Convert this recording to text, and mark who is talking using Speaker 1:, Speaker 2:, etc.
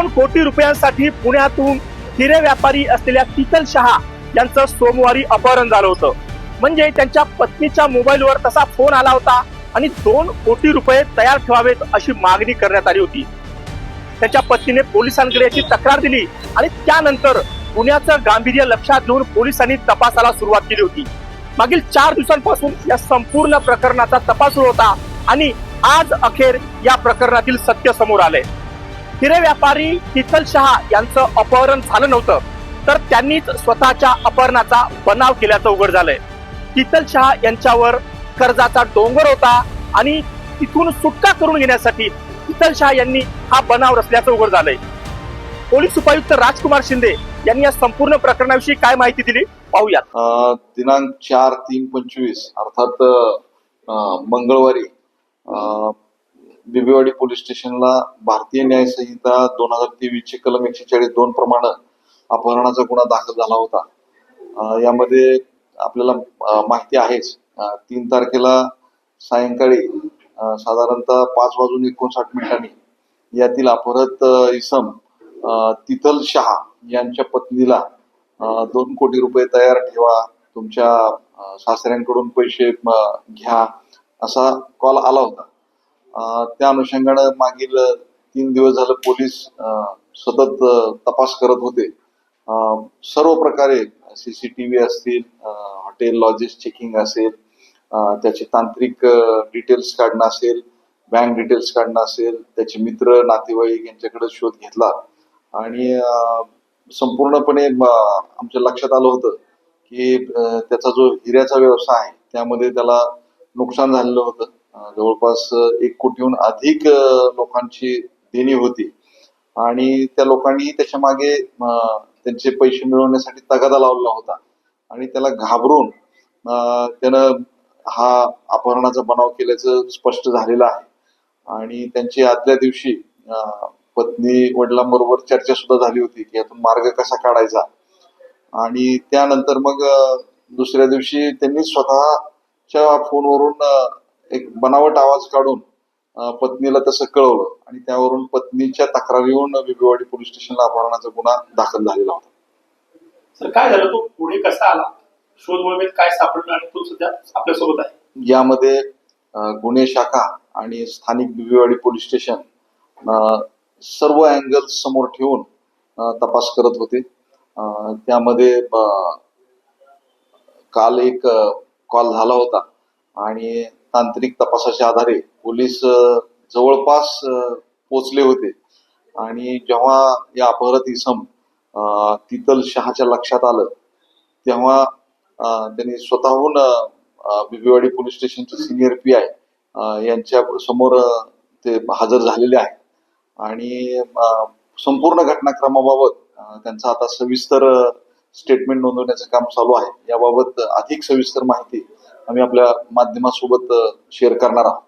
Speaker 1: दोन कोटी रुपयांसाठी पुण्यातून हिरे व्यापारी असलेल्या शीतल शहा यांचं सोमवारी अपहरण झालं होतं. म्हणजे त्यांच्या पत्नीच्या मोबाईलवर तसा फोन आला होता आणि दोन कोटी रुपये तयार ठेवावेत अशी मागणी करण्यात आली होती. त्याच्या पत्नीने पोलिसांकडे याची तक्रार दिली आणि त्यानंतर गुन्ह्याचं गांभीर्य लक्षात घेऊन पोलिसांनी तपासाला सुरुवात केली होती. मागील चार दिवसांपासून या संपूर्ण प्रकरणाचा तपास सुरू होता आणि आज अखेर या प्रकरणातील सत्य समोर आलंय. हिरे व्यापारी शीतल शहा यांचं अपहरण झालं नव्हतं. तर त्यांनीच स्वतःच्या अपहरणाचा बनाव केल्याचं उघड झालंय. शीतल शहा यांच्यावर कर्जाचा डोंगर होता आणि तिथून सुटका करून घेण्यासाठी शीतल शहा यांनी हा बनाव रचल्याचं उघड झालंय. पोलीस उपायुक्त राजकुमार शिंदे यांनी या संपूर्ण प्रकरणाविषयी काय माहिती दिली? पाहूयात.
Speaker 2: दिनांक चार तीन पंचवीस अर्थात मंगळवारी बिबेवाडी पोलीस स्टेशनला भारतीय न्याय संहिता दोन हजार तेवीस चे कलम एकशे चाळीस दोन प्रमाणे अपहरणाचा गुन्हा दाखल झाला होता. यामध्ये आपल्याला माहिती आहेच तीन तारखेला सायंकाळी साधारणतः पाच वाजून एकोणसाठ मिनिटांनी यातील अपहरत इसम तितल शहा यांच्या पत्नीला दोन कोटी रुपये तयार ठेवा तुमच्या सासऱ्यांकडून पैसे घ्या असा कॉल आला होता. त्या अनुषंगानं मागील तीन दिवस झालं पोलीस सतत तपास करत होते. सर्व प्रकारे सीसीटीव्ही असतील हॉटेल लॉजेस चेकिंग असेल त्याचे तांत्रिक डिटेल्स काढणं असेल बँक डिटेल्स काढणं असेल त्याचे मित्र नातेवाईक यांच्याकडे शोध घेतला. आणि संपूर्णपणे आमच्या लक्षात आलं होतं की त्याचा जो हिऱ्याचा व्यवसाय आहे त्यामध्ये त्याला नुकसान झालेलं होतं. जवळपास एक कोटीहून अधिक लोकांची देणी होती. आणि त्या लोकांनी त्याच्यामागे त्यांचे पैसे मिळवण्यासाठी तगादा लावलेला होता. आणि त्याला घाबरून त्यानं हा अपहरणाचा बनाव केल्याचं स्पष्ट झालेलं आहे. आणि त्यांची आदल्या दिवशी पत्नी वडिलांबरोबर चर्चा सुद्धा झाली होती की यातून मार्ग कसा काढायचा. आणि त्यानंतर मग दुसऱ्या दिवशी त्यांनी स्वतःच्या फोनवरून एक बनावट आवाज काढून पत्नीला तसं कळवलं आणि त्यावरून पत्नीच्या तक्रारीहून बिबेवाडी पोलीस स्टेशनला अपहरणाचा गुन्हा दाखल झालेला होता.
Speaker 1: सर काय झालं? तो पुढे कसा आला? शोध मोहिमेत काय सापडलं आणि तो सध्या आपल्यासोबत आहे?
Speaker 2: यामध्ये गुन्हे शाखा आणि स्थानिक बिबेवाडी पोलीस स्टेशन सर्व अँगल समोर ठेवून तपास करत होते. त्यामध्ये काल एक कॉल झाला होता आणि तांत्रिक तपासाच्या आधारे पोलीस जवळपास पोचले होते. आणि जेव्हा या अपहरत इसम तितल शहाच्या लक्षात आलं तेव्हा त्यांनी स्वतःहून बिबीवाडी बिबेवाडी पोलीस स्टेशनचे सिनियर पी आय यांच्या समोर ते हजर झालेले आहे आणि संपूर्ण घटनाक्रमाबाबत त्यांचं आता सविस्तर स्टेटमेंट नोंदवण्याचं काम चालू आहे. याबाबत अधिक सविस्तर माहिती आम्ही आपल्या माध्यमासोबत शेअर करणार आहोत.